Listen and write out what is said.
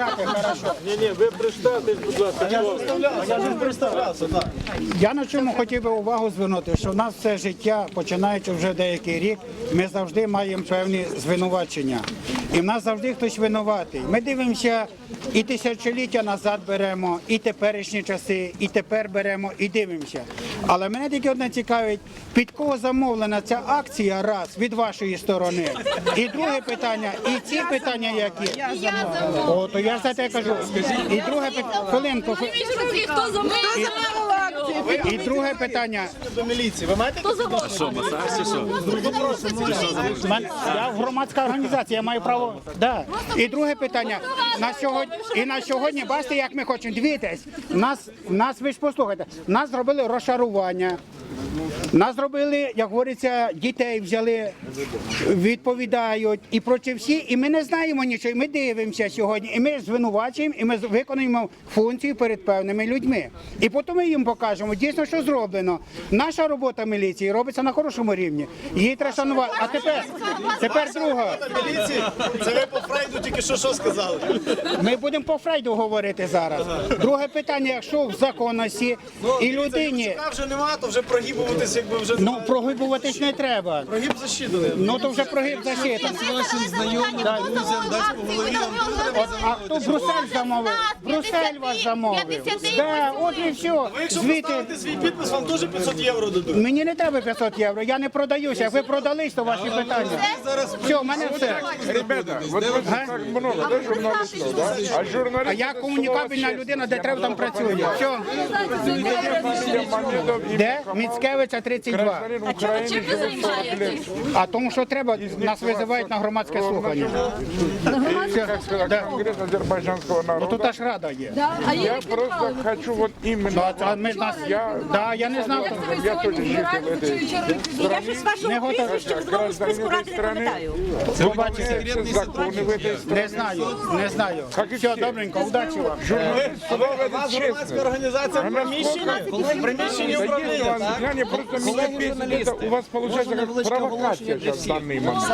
chocolate. Ні, ні, ви представтесь, будь ласка. Я на чому хотів би увагу звернути, що в нас все життя, починаючи вже деякий рік, ми завжди маємо певні звинувачення. І в нас завжди хтось винуватий. Ми дивимося і тисячоліття назад беремо, і теперішні часи, і тепер беремо, і дивимося. Але мене тільки одне цікавить, під кого замовлена ця акція раз від вашої сторони. І друге питання, і ці питання які. О, то я за те кажу. І друге питання, хвилинку. Хто за І друге питання. До міліції. Ви маєте Мен- Я громадська організація, я маю право. Да. І друге питання. На сьогодні і на сьогодні, бачите, як ми хочемо. Дивіться, нас, нас ви ж послухайте, нас зробили розшарування. Нас зробили, як говориться, дітей взяли, відповідають і проти всі, і ми не знаємо нічого. і Ми дивимося сьогодні, і ми звинувачуємо, і ми виконуємо функцію перед певними людьми. І потім ми їм покажемо дійсно, що зроблено. Наша робота міліції робиться на хорошому рівні. Її треба шанувати. А тепер, тепер друга. міліції? Це ви по Фрейду тільки що що сказали? Ми будемо по Фрейду говорити зараз. Друге питання, якщо в законності і людині, вже нема, то вже прогибуватись, якби вже ну прогибуватись не треба. прогиб засчитаний. Ну то вже прогиб засчитано. вашим знайомим, друзям дасть по голові, вам теж треба А хто Брусель замовив? Брусель вас замовив. Да, от і все. Ви якщо Звідти поставите свій підпис, вам теж 500 євро дадуть. мені не треба 500 євро, я не продаюся. Як ви продались, то ваші питання. Все, в мене все. Ребята, вот вы так много, да, журналистов, да? А я комунікабельна людина, де треба там працюю. Все. Де? Міцкевича 32. Гражданин Украины, Чим ви займаєтесь? А тому що треба, нас визивають на громадське слухання. как сказать, Конгресс азербайджанского Ну народа. тут аж рада є. А Я просто хочу вот Ну, именно... а а ми нас, да, я не знав. Я тоже житель этой Я щось вашого Не готовий. прізвища в трудовому списку ради не пам'ятаю. Побачите. Выполняются законы в этой стране. Не знаю, не знаю. Все, добренько, удачі вам. Журналист У это вас честно. громадська організація в приміщенні? В приміщенні Да управління, есть, так? Иван, просто бесит, это у вас получается как провокация сейчас в данный момент.